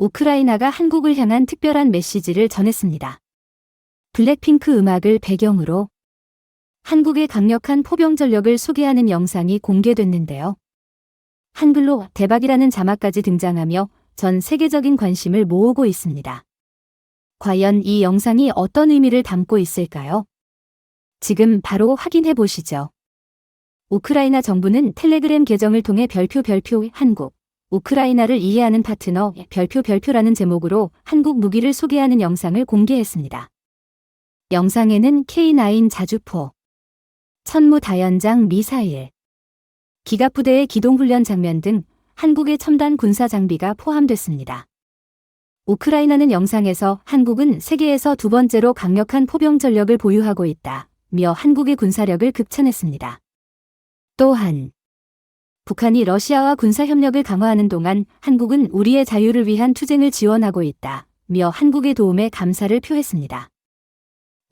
우크라이나가 한국을 향한 특별한 메시지를 전했습니다. 블랙핑크 음악을 배경으로 한국의 강력한 포병 전력을 소개하는 영상이 공개됐는데요. 한글로 대박이라는 자막까지 등장하며 전 세계적인 관심을 모으고 있습니다. 과연 이 영상이 어떤 의미를 담고 있을까요? 지금 바로 확인해 보시죠. 우크라이나 정부는 텔레그램 계정을 통해 별표 별표 한국, 우크라이나를 이해하는 파트너 별표 별표라는 제목으로 한국 무기를 소개하는 영상을 공개했습니다. 영상에는 K9 자주포, 천무 다연장 미사일, 기갑부대의 기동훈련 장면 등 한국의 첨단 군사 장비가 포함됐습니다. 우크라이나는 영상에서 한국은 세계에서 두 번째로 강력한 포병 전력을 보유하고 있다. 며 한국의 군사력을 극찬했습니다. 또한 북한이 러시아와 군사 협력을 강화하는 동안 한국은 우리의 자유를 위한 투쟁을 지원하고 있다. 며 한국의 도움에 감사를 표했습니다.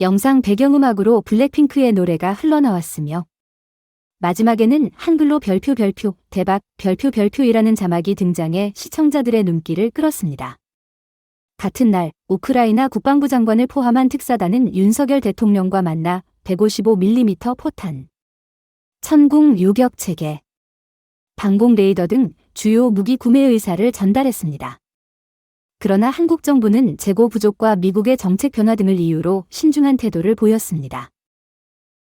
영상 배경음악으로 블랙핑크의 노래가 흘러나왔으며 마지막에는 한글로 별표 별표 대박 별표 별표이라는 자막이 등장해 시청자들의 눈길을 끌었습니다. 같은 날 우크라이나 국방부 장관을 포함한 특사단은 윤석열 대통령과 만나 155mm 포탄, 천궁 요격 체계, 방공 레이더 등 주요 무기 구매 의사를 전달했습니다. 그러나 한국 정부는 재고 부족과 미국의 정책 변화 등을 이유로 신중한 태도를 보였습니다.